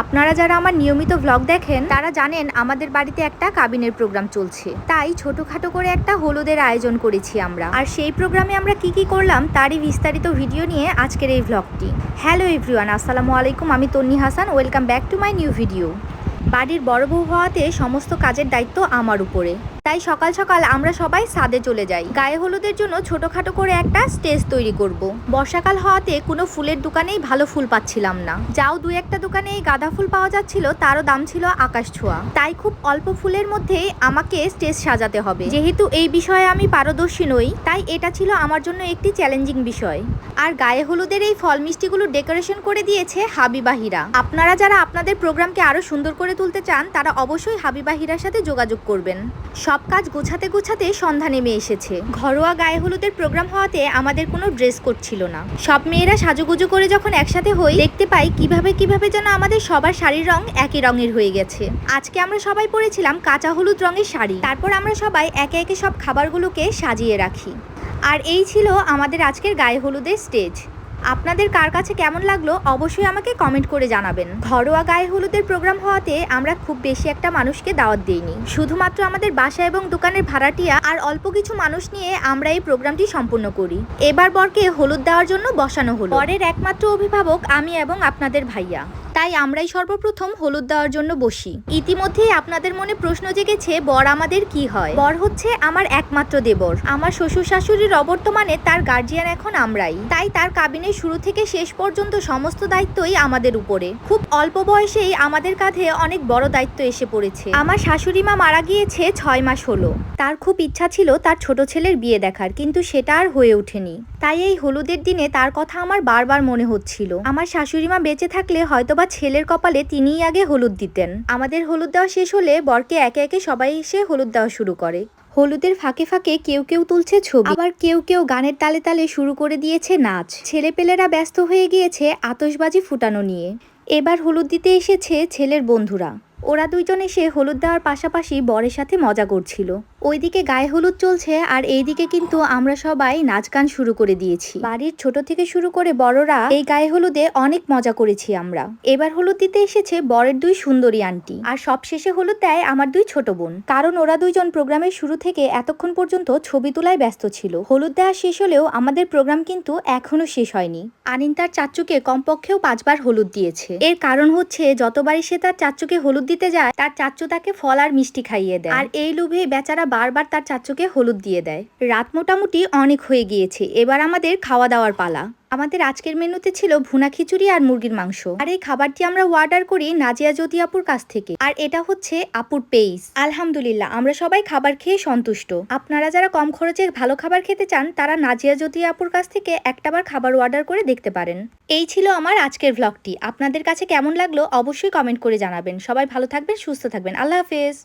আপনারা যারা আমার নিয়মিত ব্লগ দেখেন, তারা জানেন আমাদের বাড়িতে একটা কাবিনের প্রোগ্রাম চলছে। তাই ছোটখাটো করে একটা হলুদের আয়োজন করেছি আমরা। আর সেই প্রোগ্রামে আমরা কি কি করলাম, তারই বিস্তারিত ভিডিও নিয়ে আজকের এই ভ্লগটি হ্যালো এভরিওয়ান আসসালামু আলাইকুম, আমি Tonni Hasan welcome back to my new video বাড়ির বড় বউ হওয়াতে সমস্ত কাজের দায়িত্ব আমার উপরে। তাই সকাল সকাল আমরা সবাই সাদে চলে যাই। গায়ে হলুদের জন্য ছোটখাটো করে একটা স্টেজ তৈরি করব। বর্ষাকাল হওয়াতে কোনো ফুলের দোকানেই ভালো ফুল পাচ্ছিলাম না। যাও দু একটা দোকানে এই গাঁদা ফুল পাওয়া যাচ্ছিল, তারও দাম ছিল আকাশ ছোঁয়া। তাই খুব অল্প ফুলের মধ্যেই আমাকে স্টেজ সাজাতে হবে। যেহেতু এই বিষয়ে আমি পারদর্শী নই, তাই এটা ছিল আমার জন্য একটি চ্যালেঞ্জিং বিষয়। আর গায়ে হলুদের এই ফল মিষ্টিগুলো ডেকোরেশন করে দিয়েছে হাবিবাহিরা। আপনারা যারা আপনাদের প্রোগ্রামকে আরও সুন্দর করে তুলতে চান, তারা অবশ্যই হাবিবাহিরার সাথে যোগাযোগ করবেন। সব কাজ গোছাতে গোছাতে সন্ধ্যা নেমে এসেছে। ঘরোয়া গায়ে হলুদের প্রোগ্রাম হওয়াতে আমাদের কোনো ড্রেস কোড ছিল না। সব মেয়েরা সাজুগুজু করে যখন একসাথে হই, দেখতে পাই কীভাবে কীভাবে যেন আমাদের সবার শাড়ির রং একই রঙের হয়ে গেছে। আজকে আমরা সবাই পরেছিলাম কাঁচা হলুদ রঙের শাড়ি। তারপর আমরা সবাই একে একে সব খাবারগুলোকে সাজিয়ে রাখি। আর এই ছিল আমাদের আজকের গায়ে হলুদের স্টেজ। আপনাদের কার কাছে কেমন লাগল অবশ্যই আমাকে কমেন্ট করে জানাবেন। ঘরোয়া গায়ে হলুদের প্রোগ্রাম হওয়াতে আমরা খুব বেশি একটা মানুষকে দাওয়াত দিইনি। শুধুমাত্র আমাদের বাসা এবং দোকানের ভাড়াটিয়া আর অল্প কিছু মানুষ নিয়ে আমরা এই প্রোগ্রামটি সম্পূর্ণ করি। এবার বরকে হলুদ দেওয়ার জন্য বসানো হলো। পরের একমাত্র অভিভাবক আমি এবং আপনাদের ভাইয়া। তাই আমরাই সর্বপ্রথম হলুদ দেওয়ার জন্য বসি। ইতিমধ্যেই আপনাদের মনে প্রশ্ন জেগেছে, বর আমাদের কি হয়? বর হচ্ছে আমার একমাত্র দেবর। আমার শ্বশুর শাশুড়ির অবর্তমানে তার গার্জিয়ান এখন আমরাই। তাই তার কাবিনের শুরু থেকে শেষ পর্যন্ত সমস্ত দায়িত্বই আমাদের উপরে। খুব অল্প বয়সেই আমাদের কাঁধে অনেক বড় দায়িত্ব এসে পড়েছে। আমার শাশুড়ি মা মারা গিয়েছে ছয় মাস হলো। তার খুব ইচ্ছা ছিল তার ছোট ছেলের বিয়ে দেখার, কিন্তু সেটা আর হয়ে ওঠেনি। তাই এই হলুদের দিনে তার কথা আমার বারবার মনে হচ্ছিল। আমার শাশুড়ি মা বেঁচে থাকলে হয়তোবা ছেলের কপালে তিনিই আগে হলুদ দিতেন। আমাদের হলুদ দেওয়া শেষ হলে বরকে একে একে সবাই এসে হলুদ দেওয়া শুরু করে। হলুদের ফাঁকে ফাঁকে কেউ কেউ তুলছে ছবি। আবার কেউ কেউ গানের তালে তালে শুরু করে দিয়েছে নাচ। ছেলেপেলেরা ব্যস্ত হয়ে গিয়েছে আতশবাজি ফুটানো নিয়ে। এবার হলুদ দিতে এসেছে ছেলের বন্ধুরা। ওরা দুইজন এসে হলুদ দেওয়ার পাশাপাশি বরের সাথে মজা করছিল। ওইদিকে গায়ে হলুদ চলছে আর এইদিকে কিন্তু আমরা সবাই নাচ গান শুরু করে দিয়েছি। বাড়ির ছোট থেকে শুরু করে বড়রা এই গায়ে হলুদে অনেক মজা করেছি আমরা। এবার হলুদ দিতে এসেছে বরের দুই সুন্দরী আন্টি। আর সবশেষে হলুদ দেয় আমার দুই ছোট বোন। কারণ ওরা দুইজন প্রোগ্রামের শুরু থেকে এতক্ষণ পর্যন্ত ছবি তোলায় ব্যস্ত ছিল। হলুদ দেওয়া শেষ হলেও আমাদের প্রোগ্রাম কিন্তু এখনও শেষ হয়নি। আনিন তার চাচ্চুকে কমপক্ষেও পাঁচবার হলুদ দিয়েছে। এর কারণ হচ্ছে যতবারই সে তার চাচ্চুকে হলুদ দিতে যায়, তার চাচ্চু তাকে ফল আর মিষ্টি খাইয়ে দেয়। আর এই লোভে বেচারা বারবার তার চাচ্চুকে হলুদ দিয়ে দেয়। রাত মোটামুটি অনেক হয়ে গিয়েছে। এবার আমাদের খাওয়া দাওয়ার পালা। আমাদের আজকের মেনুতে ছিল ভুনা খিচুড়ি আর মুরগির মাংস। আর এই খাবারটি আমরা অর্ডার করি নাজিয়া জ্যোতি আপুর কাছ থেকে। আর এটা হচ্ছে আপুর পেইস আলহামদুলিল্লাহ, আমরা সবাই খাবার খেয়ে সন্তুষ্ট। আপনারা যারা কম খরচে ভালো খাবার খেতে চান, তারা নাজিয়া জ্যোতি আপুর কাছ থেকে একটাবার খাবার অর্ডার করে দেখতে পারেন। এই ছিল আমার আজকের ভ্লগটি আপনাদের কাছে কেমন লাগল অবশ্যই কমেন্ট করে জানাবেন। সবাই ভালো থাকবেন, সুস্থ থাকবেন। আল্লাহ হাফেজ।